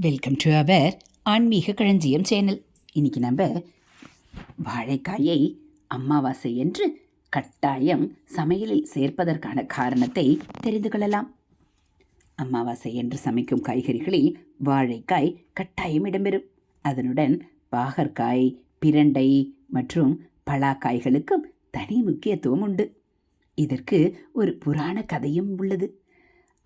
Welcome to our ஆன்மீக களஞ்சியம் channel. இன்றைக்கி நம்ம வாழைக்காயை அமாவாசை என்று கட்டாயம் சமையலில் சேர்ப்பதற்கான காரணத்தை தெரிந்து கொள்ளலாம். அமாவாசை என்று சமைக்கும் காய்கறிகளில் வாழைக்காய் கட்டாயம் இடம்பெறும். அதனுடன் பாகற்காய் பிரண்டை மற்றும் பலாக்காய்களுக்கும் தனி முக்கியத்துவம் உண்டு. இதற்கு ஒரு புராண கதையும் உள்ளது.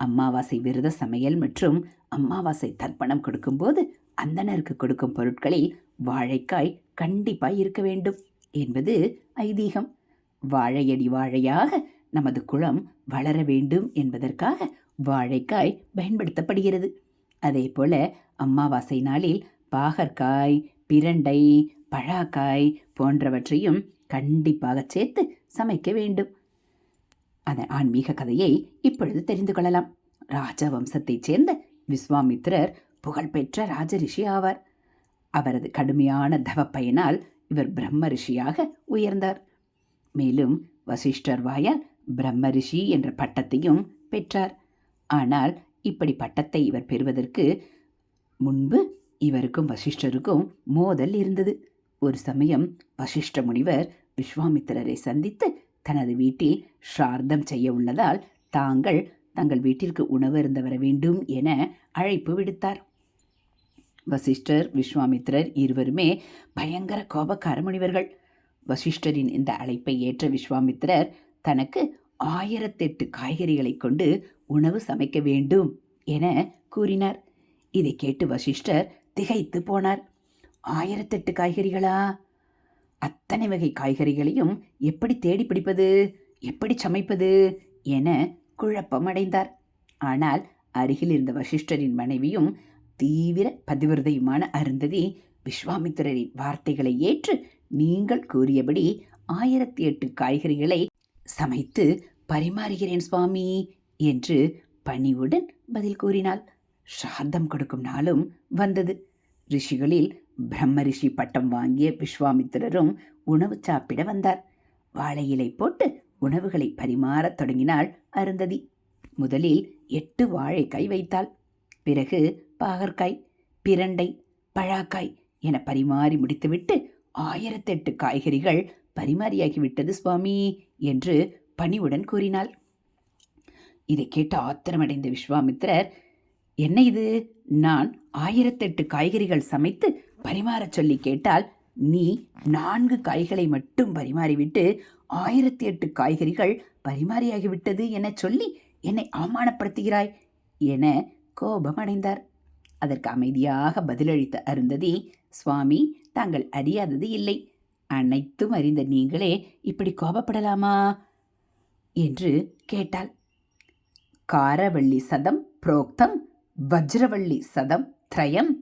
அமாவாசை விரத சமையல் மற்றும் அமாவாசை தர்ப்பணம் கொடுக்கும்போது அந்தணருக்கு கொடுக்கும் பொருட்களில் வாழைக்காய் கண்டிப்பாய் இருக்க வேண்டும் என்பது ஐதீகம். வாழையடி வாழையாக நமது குளம் வளர வேண்டும் என்பதற்காக வாழைக்காய் பயன்படுத்தப்படுகிறது. அதே போல அமாவாசை நாளில் பாகற்காய் பிரண்டை பழாக்காய் போன்றவற்றையும் கண்டிப்பாக சேர்த்து சமைக்க வேண்டும். அதன் ஆன்மீக கதையை இப்பொழுது தெரிந்து கொள்ளலாம். ராஜ வம்சத்தைச் சேர்ந்த விஸ்வாமித்திரர் புகழ்பெற்ற ராஜரிஷி ஆவார். அவரது கடுமையான தவப்பயனால் இவர் பிரம்ம ரிஷியாக உயர்ந்தார். மேலும் வசிஷ்டர் வாயால் பிரம்ம ரிஷி என்ற பட்டத்தையும் பெற்றார். ஆனால் இப்படி பட்டத்தை இவர் பெறுவதற்கு முன்பு இவருக்கும் வசிஷ்டருக்கும் மோதல் இருந்தது. ஒரு சமயம் வசிஷ்ட முனிவர் விஸ்வாமித்திரரை சந்தித்து தனது வீட்டில் ஸ்ரார்த்தம் செய்ய உள்ளதால் தாங்கள் தங்கள் வீட்டிற்கு உணவு இருந்து வர வேண்டும் என அழைப்பு விடுத்தார். வசிஷ்டர் விஸ்வாமித்திரர் இருவருமே பயங்கர கோபக்கார முனிவர்கள். வசிஷ்டரின் இந்த அழைப்பை ஏற்ற விஸ்வாமித்திரர் தனக்கு ஆயிரத்தெட்டு காய்கறிகளை கொண்டு உணவு சமைக்க வேண்டும் என கூறினார். இதை கேட்டு வசிஷ்டர் திகைத்து போனார். ஆயிரத்தெட்டு காய்கறிகளா? அத்தனை வகை காய்கறிகளையும் எப்படி தேடி பிடிப்பது எப்படி சமைப்பது என குழப்பம் அடைந்தார் ஆனால் அருகில் இருந்த வசிஷ்டரின் மனைவியும் தீவிர பதிவிரதையுமான அருந்ததி விஸ்வாமித்திரரின் வார்த்தைகளை ஏற்று நீங்கள் கூறியபடி ஆயிரத்தி எட்டு காய்கறிகளை சமைத்து பரிமாறுகிறேன் சுவாமி என்று பணிவுடன் பதில் கூறினாள். ஸ்ராத்தம் கொடுக்கும் நாளும் வந்தது. ரிஷிகளில் பிரம்மரிஷி பட்டம் வாங்கிய விஸ்வாமித்திரரும் உணவு சாப்பிட வந்தார். வாழை இலை போட்டு உணவுகளை பரிமாறத் தொடங்கினாள் அருந்ததி. முதலில் எட்டு வாழைக்காய் வைத்தாள். பிறகு பாகற்காய் பிரண்டை பழாக்காய் என பரிமாறி முடித்துவிட்டு ஆயிரத்தெட்டு காய்கறிகள் பரிமாறியாகிவிட்டது சுவாமி என்று பணிவுடன் கூறினாள். இதை கேட்டு ஆத்திரமடைந்த விஸ்வாமித்திரர் என்ன இது? நான் ஆயிரத்தெட்டு காய்கறிகள் சமைத்து பரிமாறச் சொல்லி கேட்டால் நீ நான்கு காய்களை மட்டும் பரிமாறிவிட்டு ஆயிரத்தி எட்டு காய்கறிகள் பரிமாறியாகிவிட்டது என சொல்லி என்னை அவமானப்படுத்துகிறாய் என கோபமடைந்தார். அதற்கு அமைதியாக பதிலளித்த அருந்ததி சுவாமி தாங்கள் அறியாதது இல்லை. அனைத்தும் அறிந்த நீங்களே இப்படி கோபப்படலாமா? என்று கேட்டாள். காரவள்ளி சதம் புரோக்தம் வஜ்ரவள்ளி சதம் த்ரயம்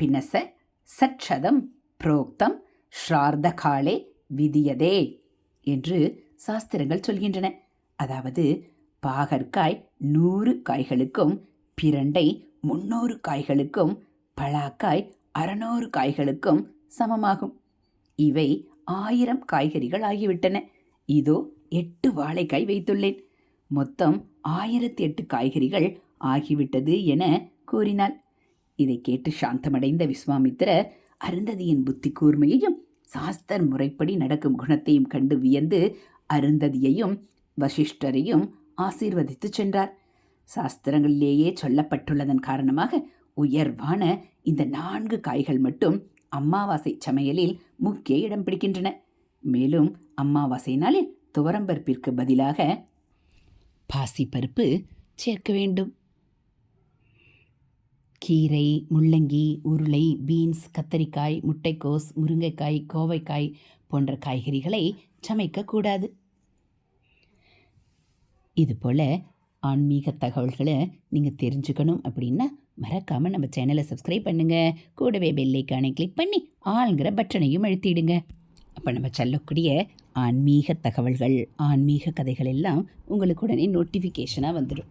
பினச சட்சதம் புரோக்தம் ஸ்ரார்த்த காலே விதியதே என்று சாஸ்திரங்கள் சொல்கின்றன. அதாவது பாகற்காய் நூறு காய்களுக்கும் பிரண்டை முன்னூறு காய்களுக்கும் பலாக்காய் அறநூறு காய்களுக்கும் சமமாகும். இவை ஆயிரம் காய்கறிகள் ஆகிவிட்டன. இதோ எட்டு வாழைக்காய் வைத்துள்ளேன். மொத்தம் ஆயிரத்தி எட்டு காய்கறிகள் ஆகிவிட்டது என கூறினாள். இதை கேட்டு சாந்தமடைந்த விஸ்வாமித்திரர் அருந்ததியின் புத்தி கூர்மையையும் சாஸ்தர் முறைப்படி நடக்கும் குணத்தையும் கண்டு வியந்து அருந்ததியையும் வசிஷ்டரையும் ஆசீர்வதித்து சென்றார். சாஸ்திரங்களிலேயே சொல்லப்பட்டுள்ளதன் காரணமாக உயர்வான இந்த நான்கு காய்கள் மட்டும் அம்மாவாசை சமையலில் முக்கிய இடம் பிடிக்கின்றன. மேலும் அம்மாவாசை நாளில் துவரம்பருப்பிற்கு பதிலாக பாசிப்பருப்பு சேர்க்க வேண்டும். கீரை முள்ளங்கி உருளை பீன்ஸ் கத்தரிக்காய் முட்டைக்கோஸ் முருங்கைக்காய் கோவைக்காய் போன்ற காய்கறிகளை சமைக்கக்கூடாது இதுபோல் ஆன்மீக தகவல்களை நீங்கள் தெரிஞ்சுக்கணும் அப்படின்னா மறக்காமல் நம்ம சேனலை சப்ஸ்கிரைப் பண்ணுங்கள் கூடவே பெல்லைக்கானை கிளிக் பண்ணி ஆளுங்கிற பட்டனையும் அழுத்திடுங்க. அப்போ நம்ம சொல்லக்கூடிய ஆன்மீக தகவல்கள் ஆன்மீக கதைகள் எல்லாம் உங்களுக்கு உடனே நோட்டிஃபிகேஷனாக வந்துடும்